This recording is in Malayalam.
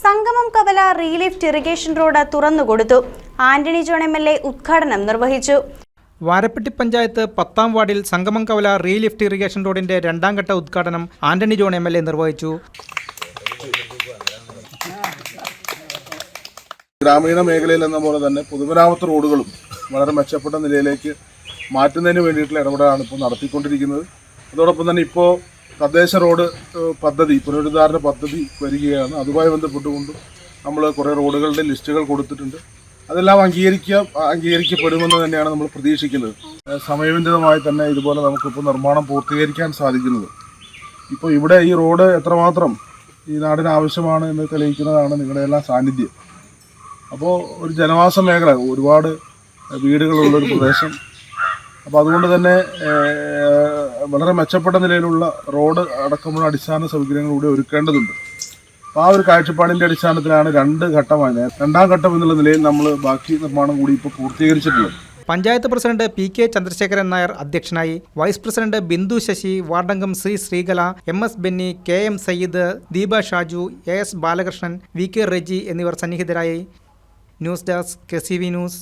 സംഗമം കവല റീലിഫ്റ്റ് irrigation road തുറന്നുകൊടുത്തു Antony John M L A ഉദ്ഘാടനം നിർവഹിച്ചു. വാരപ്പെട്ടി പഞ്ചായത്ത് പത്താം വാർഡിൽ സംഗമം കവല റീലിഫ്റ്റ് ഇറിഗേഷൻ റോഡിന്റെ രണ്ടാം ഘട്ട ഉദ്ഘാടനം Antony John M L A നിർവഹിച്ചു. ഗ്രാമീണ മേഖലയിൽ എന്ന പോലെ തന്നെ പൊതുമരാമത്ത് റോഡുകളും വളരെ മെച്ചപ്പെട്ട നിലയിലേക്ക് മാറ്റുന്നതിന് വേണ്ടിയിട്ടുള്ള ഇടപെടലാണ് ഇപ്പോൾ നടത്തിക്കൊണ്ടിരിക്കുന്നത്. അതോടൊപ്പം തന്നെ ഇപ്പോൾ തദ്ദേശ റോഡ് പദ്ധതി പുനരുദ്ധാരണ പദ്ധതി വരികയാണ്. അതുമായി ബന്ധപ്പെട്ടുകൊണ്ട് നമ്മൾ കുറേ റോഡുകളുടെ ലിസ്റ്റുകൾ കൊടുത്തിട്ടുണ്ട്. അതെല്ലാം അംഗീകരിക്കുക അംഗീകരിക്കപ്പെടുമെന്ന് തന്നെയാണ് നമ്മൾ പ്രതീക്ഷിക്കുന്നത്. സമയബന്ധിതമായി തന്നെ ഇതുപോലെ നമുക്കിപ്പോൾ നിർമ്മാണം പൂർത്തീകരിക്കാൻ സാധിക്കുന്നത്. ഇപ്പോൾ ഇവിടെ ഈ റോഡ് എത്രമാത്രം ഈ നാടിന് ആവശ്യമാണ് എന്ന് തെളിയിക്കുന്നതാണ് നിങ്ങളുടെ എല്ലാം സാന്നിധ്യം. അപ്പോൾ ഒരു ജനവാസ മേഖല ഒരുപാട് വീടുകളുള്ളൊരു പ്രദേശം. അപ്പോൾ അതുകൊണ്ട് തന്നെ വളരെ മെച്ചപ്പെട്ട നിലയിലുള്ള റോഡ് അടക്കമുള്ള അടിസ്ഥാന സൗകര്യങ്ങൾ കൂടി ഒരുക്കേണ്ടതുണ്ട്. അപ്പോൾ ആ ഒരു കാഴ്ചപ്പാടിന്റെ അടിസ്ഥാനത്തിലാണ് രണ്ട് ഘട്ടമായി രണ്ടാം ഘട്ടം എന്നുള്ള നിലയിൽ നമ്മൾ ബാക്കി നിർമ്മാണം കൂടി ഇപ്പോൾ പൂർത്തീകരിച്ചിട്ടുള്ളത്. Panchayat president P K Chandrasekharan Nair അധ്യക്ഷനായി vice president Bindu Sasi വാർഡംഗം Sree Sreekala M S Benny K M Sayyid Deepa Shaju A S Balakrishnan V K Reji എന്നിവർ സന്നിഹിതരായി. News desk K C V news.